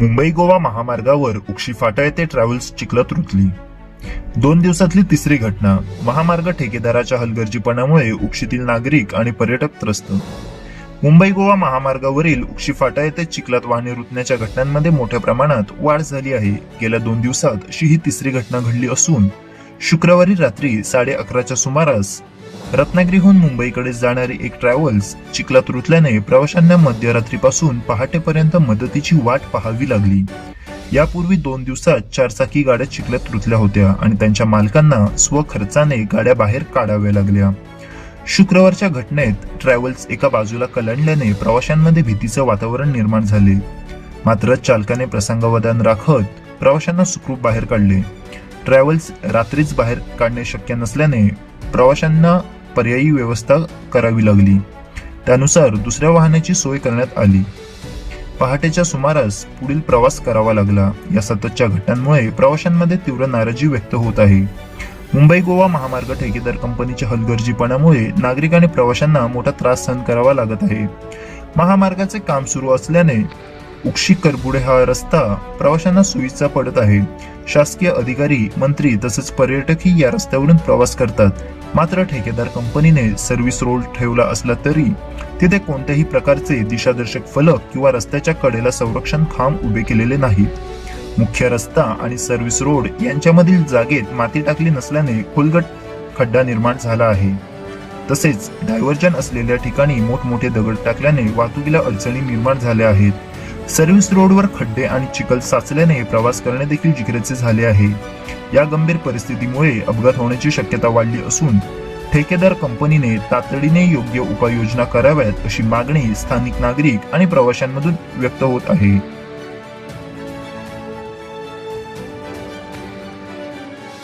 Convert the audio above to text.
मुंबई गोवा महामार्गावर उक्षी फाटा येथे ट्रॅव्हल्स चिखलात रुतली. दोन दिवसातली तिसरी घटना महामार्ग ठेकेदाराच्या हलगर्जीपणामुळे उक्षीतील नागरिक आणि पर्यटक त्रस्त. मुंबई गोवा महामार्गावरील उक्षी फाटा येथे चिखलात वाहने रुतण्याच्या घटनांमध्ये मोठ्या प्रमाणात वाढ झाली आहे. गेल्या दोन दिवसात अशी ही तिसरी घटना घडली असून शुक्रवारी रात्री साडे अकराच्या सुमारास रत्नागिरीहून मुंबईकडे जाणारी एक ट्रॅव्हल्स चिखलात रुतल्याने प्रवाशांना मध्यरात्रीपासून पहाटेपर्यंत मदतीची वाट पाहावी लागली. यापूर्वी दोन दिवसात चारचाकी गाड्या चिखलात रुतल्या होत्या आणि त्यांच्या मालकांना स्वखर्चाने गाड्या बाहेर काढाव्या लागल्या. शुक्रवारच्या घटनेत ट्रॅव्हल्स एका बाजूला कलंडल्याने प्रवाशांमध्ये भीतीचं वातावरण निर्माण झाले. मात्र चालकाने प्रसंगावधान राखत प्रवाशांना सुखरूप बाहेर काढले. ट्रॅव्हल्स रात्रीच बाहेर काढणे शक्य नसल्याने प्रवाशांना पर्यायी व्यवस्था करावी लागली. त्यानुसार दुसऱ्या वाहनाची सोय करण्यात आली. पहाटेच्या सुमारास पुढील प्रवास करावा लागला. या सततच्या घटनांमुळे प्रवाशांमध्ये तीव्र नाराजी व्यक्त होत आहे. मुंबई गोवा महामार्ग ठेकेदार कंपनीच्या हलगर्जीपणामुळे नागरिक आणि प्रवाशांना मोठा त्रास सहन करावा लागत आहे. महामार्गाचे काम सुरू असल्याने उक्षी करबुडे हा रस्ता प्रवाशांना सोयीचा पडत आहे. शासकीय अधिकारी मंत्री तसेच पर्यटकही या रस्त्यावरून प्रवास करतात. मात्र ठेकेदार कंपनीने सर्व्हिस रोड ठेवला असला तरी तिथे कोणत्याही प्रकारचे दिशादर्शक फलक किंवा रस्त्याच्या कडेला संरक्षण खांब उभे केलेले नाहीत. मुख्य रस्ता आणि सर्व्हिस रोड यांच्यामधील जागेत माती टाकली नसल्याने खोलगट खड्डा निर्माण झाला आहे. तसेच डायव्हर्जन असलेल्या ठिकाणी मोठमोठे दगड टाकल्याने वाहतुकीला अडचणी निर्माण झाल्या आहेत. सर्व्हिस रोडवर खड्डे आणि चिखल साचल्याने प्रवास करणे देखील जिकरेचे झाले आहे. या गंभीर परिस्थितीमुळे अपघात होण्याची शक्यता वाढली असून ठेकेदार कंपनीने तातडीने योग्य उपाययोजना कराव्यात अशी मागणी स्थानिक नागरिक आणि प्रवाशांमधून व्यक्त होत आहे.